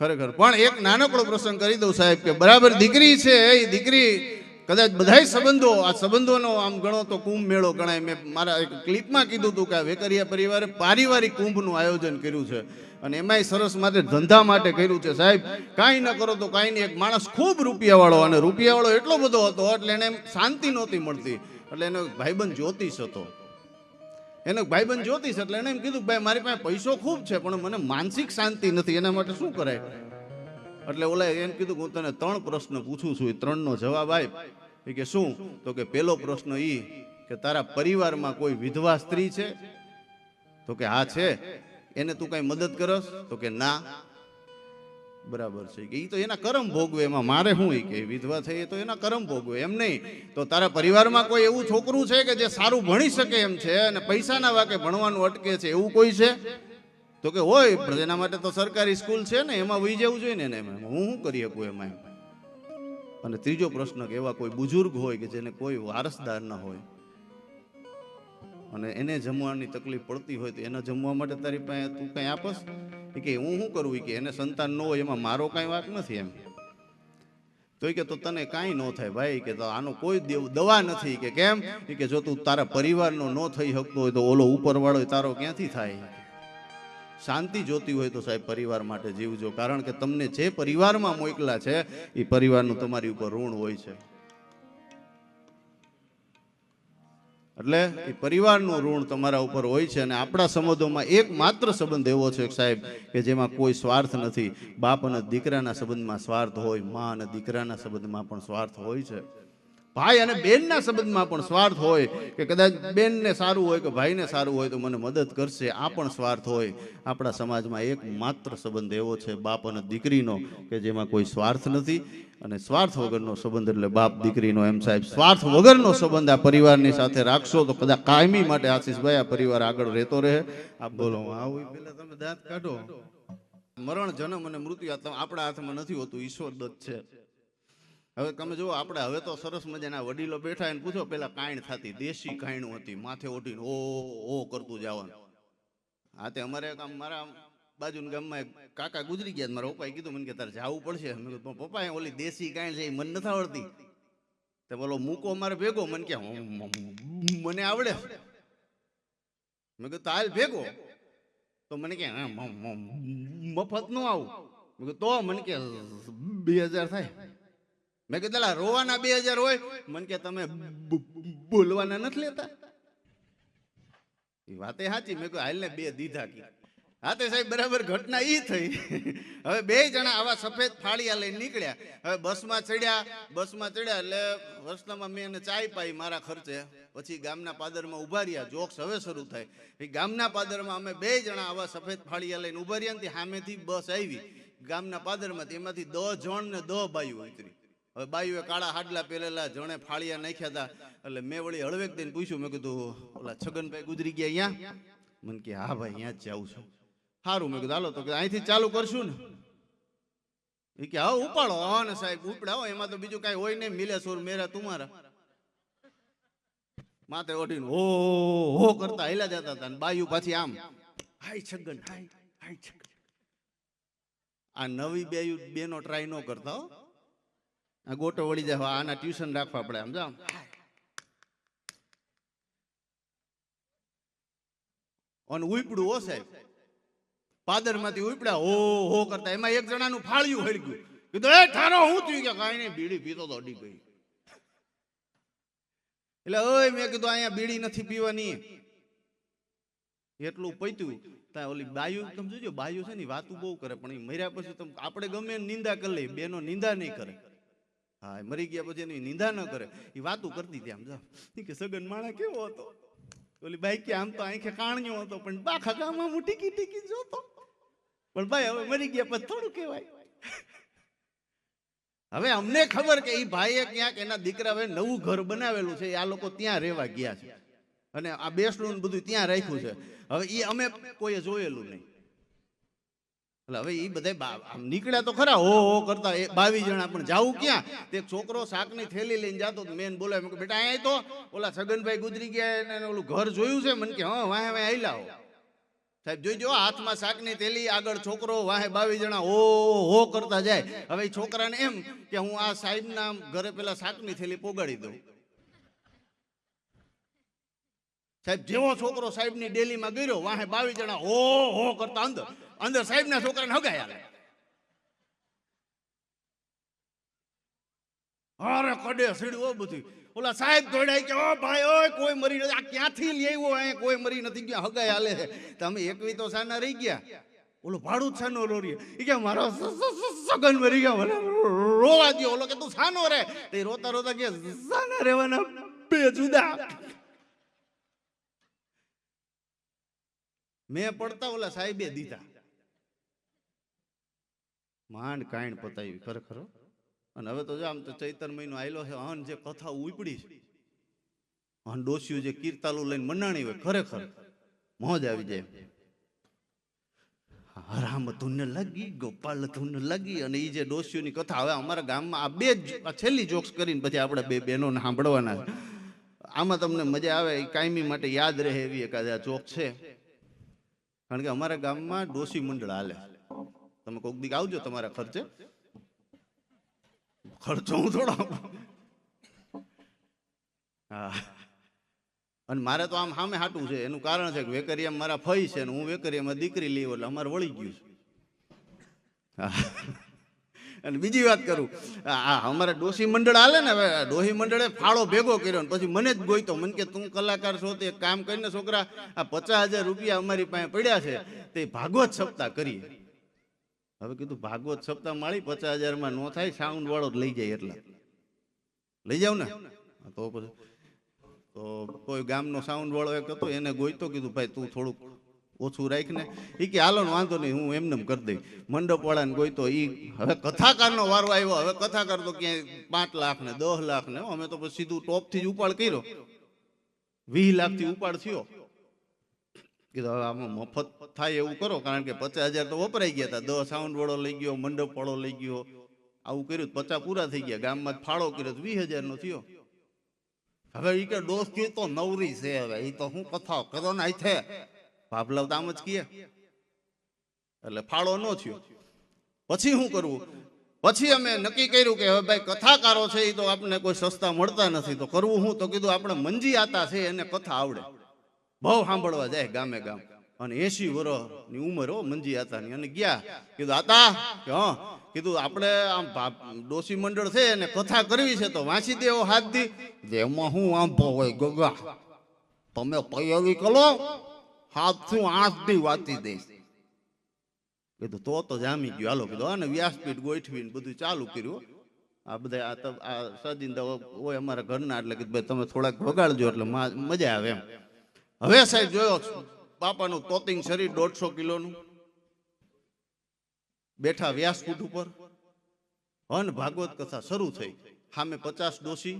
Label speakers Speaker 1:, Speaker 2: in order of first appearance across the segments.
Speaker 1: ખરેખર. પણ એક નાનકડો પ્રસંગ કરી દઉં સાહેબ કે બરાબર દીકરી છે, એ દીકરી કદાચ બધાય સંબંધો, આ સંબંધોનો આમ ગણો તો કુંભ મેળો ગણાય. મેં મારા એક ક્લિપમાં કીધું હતું કે વેકરિયા પરિવારે પારિવારિક કુંભનું આયોજન કર્યું છે. અને એમાંય સરસ માટે ધંધા માટે કર્યું છે. સાહેબ, કાંઈ ન કરો તો કાંઈ નહીં એક માણસ ખૂબ રૂપિયાવાળો અને રૂપિયાવાળો એટલો બધો હતો એટલે એને શાંતિ નહોતી મળતી. એટલે એનો ભાઈબંધ જ્યોતિષ હતો. એનો ભાઈબંધ જ્યોતિષ એટલે એને એમ કીધું ભાઈ, મારી પાસે પૈસો ખૂબ છે, પણ મને માનસિક શાંતિ નથી, એના માટે શું કરાય? એટલે ઓલા એમ કીધું હું તને ત્રણ પ્રશ્ન પૂછું છું, એ ત્રણનો જવાબ આપ. કે શું? તો કે પહેલો પ્રશ્ન એ કે તારા પરિવારમાં કોઈ વિધવા સ્ત્રી છે? તો કે હા છે. એને તું કઈ મદદ કરસ? તો કે ના. બરાબર છે. કે એ તો એના કરમ ભોગવે એમાં. મારે શું એ કે? વિધવા થઈ તો એના કરમ ભોગવે. એમ નહીં. તો તારા પરિવારમાં કોઈ એવું છોકરું છે કે જે સારું ભણી શકે એમ છે અને પૈસાના વાકે ભણવાનું અટકે છે? એવું કોઈ છે? તો કે હોય, પણ એના માટે તો સરકારી સ્કૂલ છે ને, એમાં વહી જવું જોઈએ ને એમાં. હું શું કરી શકું એમાં એમ? અને ત્રીજો પ્રશ્ન કે એવા કોઈ બુજુર્ગ હોય કે જેને કોઈ વારસદાર ન હોય, અને એને જમવાની તકલીફ પડતી હોય તો એના જમવા માટે તારી પાસે તું કઈ આપસ? એ કે હું શું કરું? કે એને સંતાન ન હોય એમાં મારો કાંઈ વાક નથી એમ. તો કે તો તને કાંઈ ન થાય ભાઈ. કે તો આનો કોઈ દેવ- દવા નથી. કે કેમ? કે જો તું તારા પરિવારનો ન થઈ શકતો હોય તો ઓલો ઉપરવાળો તારો ક્યાંથી થાય? શાંતિ જોતી હોય તો સાહેબ પરિવાર માટે જીવજો. કારણ કે તમને જે પરિવારમાં મોકલા છે, એ પરિવારનું તમારી ઉપર ઋણ હોય છે. એટલે એ પરિવારનું ઋણ તમારા ઉપર હોય છે અને આપણા સંબંધોમાં એક માત્ર સંબંધ એવો છે સાહેબ કે જેમાં કોઈ સ્વાર્થ નથી. બાપ અને દીકરાના સંબંધમાં સ્વાર્થ હોય, મા અને દીકરાના સંબંધમાં પણ સ્વાર્થ હોય છે. ભાઈ અને બેનના સંબંધમાં પણ સ્વાર્થ હોય કે કદાચ બેનને સારું હોય કે ભાઈને સારું હોય તો મને મદદ કરશે, આ પણ સ્વાર્થ હોય. આપણા સમાજમાં એક માત્ર સંબંધ એવો છે બાપ અને દીકરીનો, કે જેમાં કોઈ સ્વાર્થ નથી અને સ્વાર્થ વગરનો સંબંધ એટલે બાપ, દીકરીનો. એમ સાહેબ, સ્વાર્થ વગરનો સંબંધ આ પરિવારની સાથે રાખશો તો કદાચ કાયમી માટે આશીષભાઈ આ પરિવાર આગળ રહેતો રહે. આપ બોલો આવું પેલા તમે દાંત કાઢો. મરણ, જન્મ અને મૃત્યુ આપણા હાથમાં નથી હોતું, ઈશ્વર દત્ત છે. હવે તમે જુઓ આપણે હવે તો સરસ મજાના વડીલો બેઠા એને પૂછો પેલા કાયણ થતી દેશી કાયણું હતી માથે ઓઢીને ઓ ઓ કરતું જવાનું. હા તે અમારે આમ મારા બાજુના ગામમાં કાકા ગુજરી ગયા મારા પપ્પાએ કીધું મને કે તારે જવું પડશે. મેં કીધું "પણ પપ્પા ઓલી દેશી કાયણ છે એ મને નથી આવડતી. તે બોલો મૂકો મારે ભેગો. મને કે "હું- મને આવડે. મેં કીધું તાલ ભેગો. તો મને કે "હા, મ- મ- મફત નો આવું. મેં કીધું તો? મને કે બે હજાર થાય. મેં કીધું "લા, રોવાના બે હજાર હોય. મને કે તમે બોલવાના નથી લેતા? એ વાતે સાચી. મેં કહ્યું હાલને બે દીધા કે. હા તે સાહેબ બરાબર ઘટના એ થઈ. હવે બે જણા આવા સફેદ ફાળિયા લઈને નીકળ્યા. હવે બસમાં ચડ્યા બસમાં ચડ્યા એટલે રસ્તામાં મેં એને ચાય પાઈ મારા ખર્ચે. પછી ગામના પાદરમાં ઊભા રહ્યા. જોક્સ હવે શરૂ થાય. એ ગામના પાદરમાં અમે બે જણા આવા સફેદ ફાળિયા લઈને ઊભા રહ્યા ને સામેથી બસ આવી. ગામના પાદરમાં એમાંથી દહ જણ ને દહ બાયું ઉતરી. હવે બાયુએ કાળા હાડલા પહેરેલા, જણે ફાળિયા નાખ્યા હતા એટલે મેં વળી હળવેક દઈને પૂછ્યું, મેં કીધું, ઓલા છગનભાઈ ગુજરી ગયા અહીંયા મને કે, હા ભાઈ અહીંયા જ જાઉં છું. સારું મેં કીધું, હાલો, તો અહીંથી ચાલુ કરશું ને. એ કે, હા, ઉપાડો હા સાહેબ, ઉપડાવો, એમાં તો બીજું કાંઈ હોય નહીં, મિલે સુર મેરા તુમારા. માથે ઓઢીને, હો હો કરતા હેલા જતા હતા બાયુ પાછી આમ, હાય છગન, હાય હાય છગન. આ નવી બેયુ, બેનો ટ્રાય ન કરતા હો. આ ગોટો વળી જાય આના ટ્યુશન રાખવા પડે આમ જામ અને ઉપડું હો સાહેબ. પાદરમાંથી ઉપડ્યા હો હો કરતા. એમાં એક જણાનું ફાળ્યું હળગ્યું. કીધું, એ, ઠારો, હું થયું કે કાંઈ નહીં, બીડી પીતો તો અડી ગઈ. એટલે ઓય, મેં કીધું, અહીંયા બીડી નથી પીવાની. એટલું પૈતું. ત્યાં ઓલી બાયુ, તમે જોજો, બાયુ છે ને વાતું બહુ કરે, પણ એ મર્યા પછી તમે, આપણે ગમે નિંદા કરી લઈએ, બેનો નિંદા નહીં કરે. હા મરી ગયા પછી એની નિંદા ન કરે. એ વાતું કરતી હતી આમ જો કે સગન માણા કેવો હતો? ઓલી ભાઈ કે આમ તો આંખે કાણ્યો હતો પણ બા ખગામાં હું ટીકી ટીકી જોતો પણ ભાઈ હવે મરી ગયા પછી થોડું કહેવાય. હવે અમને ખબર કે એ ભાઈએ ક્યાંક એના દીકરા હવે નવું ઘર બનાવેલું છે એ આ લોકો ત્યાં રહેવા ગયા છે. અને આ બેસણું બધું ત્યાં રાખ્યું છે. હવે એ અમે કોઈએ જોયેલું નહીં. એટલે હવે એ બધા આમ નીકળ્યા તો ખરા, હો હો કરતા એ બાવીસ જણા, પણ જાવું ક્યાં? તે છોકરો શાકની થેલી લઈને જતો મેન બોલાય મેં બેટા અહીંયા તો ઓલા છગનભાઈ ગુજરી ગયા, એને ઓલું ઘર જોયું છે? મને કે, હા, વાહે વાહે આયલા હો. સાહેબ જોઈજો હાથમાં શાકની થેલી, આગળ છોકરો, વાહે બાવીસ જણા, હો હો કરતા જાય. હવે છોકરાને એમ કે હું આ સાહેબના ઘરે પેલા શાકની થેલી પોગાડી દઉં. સાહેબ, જેવો છોકરો સાહેબની ડેલીમાં ગયો વાહે બાવીસ જણા, હો હો કરતા અંદર. અંદર સાહેબના છોકરાને હગાયા અરે કડે સીડવો બધી. ઓલા સાહેબ દોડાય કે, ઓ ભાઈ, ઓય, કોઈ મરી નથી. આ ક્યાંથી લેવો અહીંયા કોઈ મરી નથી ગયા. હગાય હાલે છે. તમે એકવી તો સાના રહી ગયા. ઓલો ભાડું જ નો રો રહ્યો એ કે, મારો સગન મરી ગયા. મને રોવા દ્યો. ઓલો કે, તું સાનો રે. તે રોતા રોતા કે, સાના રહેવાના બે જુદા. મેં પડતા ઓલા સાહેબે દીધા. માંડ કાયણ પતાવી ખરેખર. અને હવે તો જો આમ તો ચૈતર મહિનો આયલો છે, હન જે કથા ઉપડી છે, હન ડોસીઓ જે કીર્તાલુ લઈને મનાણી હોય, ખરેખર મોજ આવી જાય. રામ ધૂન લગી, ગોપાલ ધૂન લગી, અને એ જે ડોસીઓની કથા, હવે અમારા ગામમાં આ બે છેલ્લી જોક્સ કરીને પછી આપણે બે બહેનોને સાંભળવાના આમાં તમને મજા આવે એ કાયમી માટે યાદ રહે એવી એકાદ આ જોક છે. કારણ કે અમારા ગામમાં ડોસી મંડળ હાલે. તમે કોક દીક આવજો તમારા ખર્ચે. ખર્ચો હું થોડો હા. અને મારે તો આમ સામે હાટું છે. એનું કારણ છે કે વેકરિયામાં મારા ફઈ છે ને હું વેકરિયામાં દીકરી લઈ એટલે અમારે વળી ગયું છે. અને બીજી વાત કરું. આ અમારા ડોસી મંડળ હાલે ને હવે ડોહી મંડળે ફાળો ભેગો કર્યો ને પછી મને જ ગોઈતો. મને કે તું કલાકાર છો તે કામ કરીને છોકરા, આ પચાસ હજાર રૂપિયા અમારી પાસે પડ્યા છે. તે ભાગવત સપ્તાહ કરીએ. હવે કીધું, ભાગવત સપ્તાહ માળી, પચાસ હજારમાં નો થાય સાઉન્ડ વાળો લઈ જાય એટલા. લઈ જાવ ને? તો પછી. તો કોઈ ગામનો સાઉન્ડ વાળો એક હતો, એને ગોઈતો કીધું, ભાઈ, તું થોડુંક ઓછું રાખ ને. એ કે, હાલો, વાંધો નહીં, હું એમને કરી દઈ મંડપ વાળાને ગોઈતો એ હવે કથાકારનો વારો આવ્યો, હવે કથાકાર તો ક્યાંય પાંચ લાખ ને દસ લાખ ને અમે તો પછી સીધું ટોપથી જ ઉપાડ કર્યો. વીસ લાખથી ઉપાડ થયો. કીધું, હવે આમાં મફત થાય એવું કરો, કારણ કે પચાસ હજાર તો વપરાઈ ગયા હતા દસ સાઉન્ડ વાળો લઈ ગયો, મંડપ વાળો લઈ ગયો. આવું કર્યું પચાસ પૂરા થઈ ગયા. ગામમાં ફાળો કર્યો વીસ હજાર નો થયો. હવે એ કે દોસ્તી તો નવરી છે હવે. એ તો હું કથા કરો ને થે. ભાભલાવ તો આમ જ કીએ. એટલે ફાળો ન થયો. પછી શું કરવું? પછી અમે નક્કી કર્યું કે હવે ભાઈ કથાકારો છે એ તો આપણને કોઈ સસ્તા મળતા નથી. તો કરવું હું તો કીધું, આપણે મંજી આતા છે, એને કથા આવડે. બહુ સાંભળવા જાય ગામે ગામ. અને એસી વર્ષની ઉંમર હો, મંજી આતાની અને ગયા, કીધું, આતા, કે હા, કીધું, આપણે આમ ડોસી મંડળ છે અને કથા કરવી છે તો વાંચી દેવો હાથ દી. જેમાં હું આંભો હોય ગગા, તમે તૈયારી કરો હાથ શું આઠ દી વાંચી દઈશ. કીધું, તો તો જામી ગયો. હાલો, કીધું અને વ્યાસપીઠ ગોઠવીને બધું ચાલુ કર્યું આ બધા, આ સદીન હોય અમારા ઘરના, એટલે કીધું, ભાઈ, તમે થોડાક વગાડજો એટલે મજા આવે એમ. હવે સાહેબ જોયો બાપાનું તોતિંગ શરીર દોઢસો કિલોનું. બેઠા વ્યાસકૂટ ઉપર. હન ભાગવત કથા શરૂ થઈ. સામે પચાસ ડોસી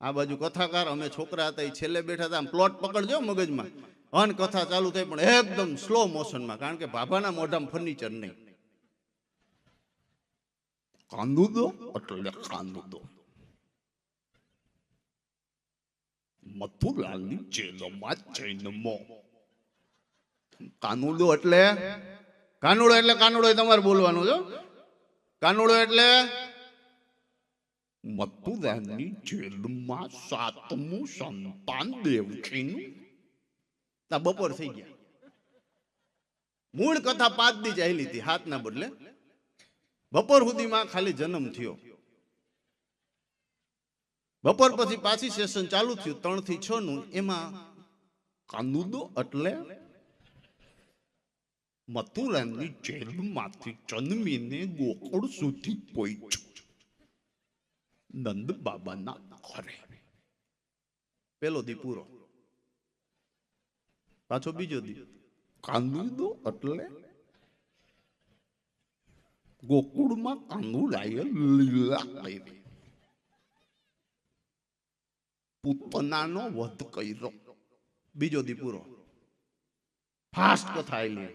Speaker 1: આ બાજુ કથાકાર, અમે છોકરા હતા એ છેલ્લે બેઠા હતા. આમ પ્લોટ પકડજો મગજમાં. હન કથા ચાલુ થઈ પણ એકદમ સ્લો મોશનમાં કારણ કે ભાભાના મોઢામાં ફર્નિચર નહીં. કાંદુદો? એટલે કાંદુદો. મથુરાની જેલમાં જૈનમો કાનુડો એટલે? કાનુડો એટલે કાનુડો એ તમારે બોલવાનું છો કાનુડો એટલે? મથુરાની જેલમાં સાતમું સંતાન દેવકીનું. તા બપોર થઈ ગયા. મૂળ કથા પાંચ દી ચાલી હતી હાથના બદલે. બપોર સુધીમાં ખાલી જન્મ થયો. બપોર પછી પાછી સેશન ચાલુ થયું ત્રણથી છ નું એમાં કાનુદો એટલે મથુરાની જેલમાંથી જન્મીને ગોકળ સુધી પહોંચ્યો. નંદ બાબાના ઘરે. પેલો દી પૂરો. પાછો બીજો દી. કાનુદો એટલે ગોકુળમાં કાનુડાએ લીલા કરી પૂતનાનો વધ કર્યો. બીજો દી પૂરો ફાસ્ટ કથા આવેલી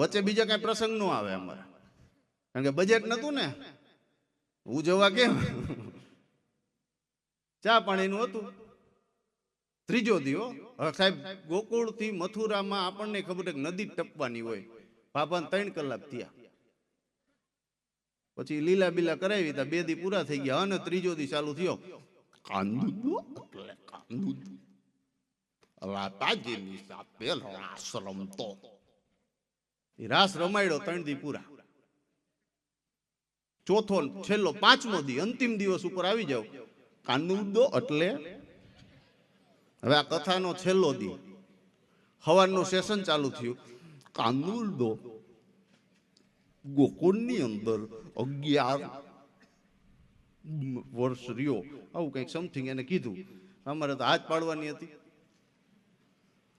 Speaker 1: વચ્ચે બીજા કઈ પ્રસંગ નો આવે અમારે. કારણ કે બજેટ નતું ને. હું જવા કેમ? ચા પાણીનું હતું. ત્રીજો દીવો. સાહેબ ગોકુળથી મથુરામાં આપણને ખબર નદી ટપવાની હોય. બાપાને ત્રણ કલાક થયા. પછી લીલા બીલા કરાવી તા બે દી પૂરા થઈ ગયા. અને ત્રીજો દી ચાલુ થયો. કાંદુદો એટલે કાંદુદો રાતાજીની સાથે રાસ રમતો રાસ રમાડ્યો ત્રણ દી પૂરા ચોથો છેલ્લો પાંચમો દી અંતિમ દિવસ ઉપર આવી જાવ કાનુદો એટલે હવે આ કથાનો છેલ્લો દી હવારનું સેશન ચાલુ થયું કાનુદો ગોકુળની અંદર અગિયાર વર્ષ રહ્યો. આવું કંઈક સમથિંગ એને કીધું. અમારે તો હાથ પાડવાની હતી.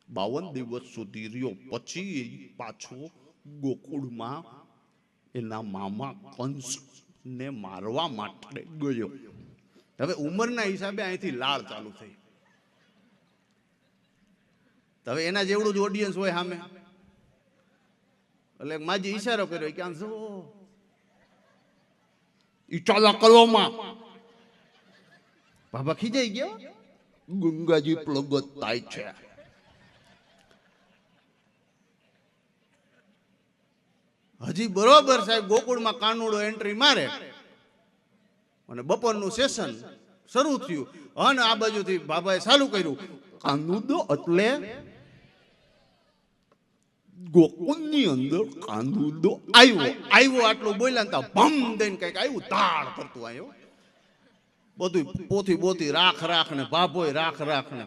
Speaker 1: બાવન દિવસ સુધી રહ્યો. પછી પાછો ગોકુળમાં એના મામા કંસ ને મારવા માટે ગયો. હવે ઉંમરના હિસાબે અહીંથી લાળ ચાલુ થઈ. હવે એના જેવડું જ ઓડિયન્સ હોય સામે. એટલે માજી ઈશારો કર્યો. કે આમ જો ઈચાલા કલોમાં બાબા ખીજાઈ ગયો ગંગાજી પ્લગત થાય છે હજી બરોબર સાહેબ ગોકુળમાં કાનુડો એન્ટ્રી મારે અને બપોરનું સેશન શરૂ થયું અને આ બાજુથી બાબાએ ચાલુ કર્યું કાનુડો એટલે ગોકુળની અંદર કાનુડો આવ્યો. આવ્યો આટલો બોલ્યા તા ભમ દઈને કંઈક આવ્યું તાળ કરતું આવ્યો બધું પોથી બોથી રાખ રાખ ને ભાભોય, રાખ રાખ ને.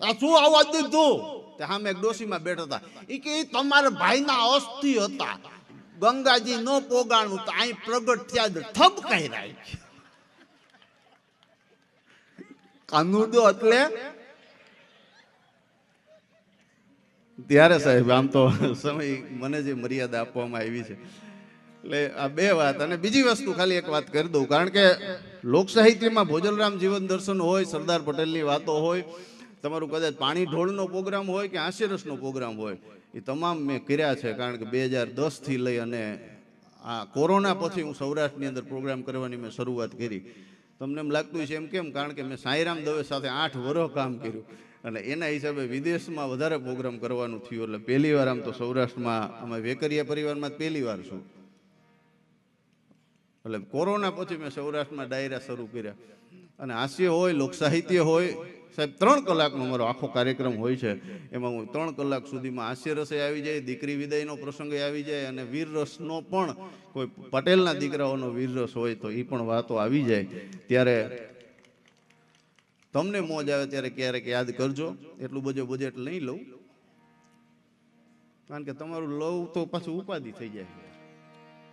Speaker 1: આ શું અવાજ દીધું? તે સામે એક બેઠા હતા. એ કે તમારા ભાઈના અસ્થિ હતા. ગંગાજી ન પોગાણું તો અહીં પ્રગટ થયા જ ઠપ કહી રાખ કાનુડો એટલે ત્યારે સાહેબ, આમ તો સમય મને જે મર્યાદા આપવામાં આવી છે. એટલે આ બે વાત અને બીજી વસ્તુ ખાલી એક વાત કરી દઉં, કારણ કે લોક સાહિત્યમાં ભોજલરામ જીવન દર્શન હોય, સરદાર પટેલની વાતો હોય, તમારું કદાચ પાણી ઢોળનો પ્રોગ્રામ હોય કે આશીરસનો પ્રોગ્રામ હોય, એ તમામ મેં કર્યા છે, કારણ કે બે હજાર દસથી લઈ અને આ કોરોના પછી હું સૌરાષ્ટ્રની અંદર પ્રોગ્રામ કરવાની મેં શરૂઆત કરી. તમને એમ લાગતું છે એમ કેમ? કારણ કે મેં સાંઈરામ દવે સાથે આઠ વર્ષ કામ કર્યું. અને એના હિસાબે વિદેશમાં વધારે પ્રોગ્રામ કરવાનું થયું. એટલે પહેલી વાર આમ તો સૌરાષ્ટ્રમાં, અમે વેકરિયા પરિવારમાં પહેલી વાર છું. એટલે કોરોના પછી મેં સૌરાષ્ટ્રમાં ડાયરા શરૂ કર્યા. અને હાસ્ય હોય, લોકસાહિત્ય હોય, સાહેબ, ત્રણ કલાકનો મારો આખો કાર્યક્રમ હોય છે. એમાં હું ત્રણ કલાક સુધીમાં હાસ્ય રસે આવી જાય, દીકરી વિદાયનો પ્રસંગે આવી જાય, અને વીર રસનો પણ કોઈ પટેલના દીકરાઓનો વીર રસ હોય તો એ પણ વાતો આવી જાય. ત્યારે તમને મોજ આવે ત્યારે ક્યારેક યાદ કરજો. એટલું બધું બજેટ નહીં લઉં. કારણ કે તમારું લવ તો પાછું ઉપાધિ થઈ જાય.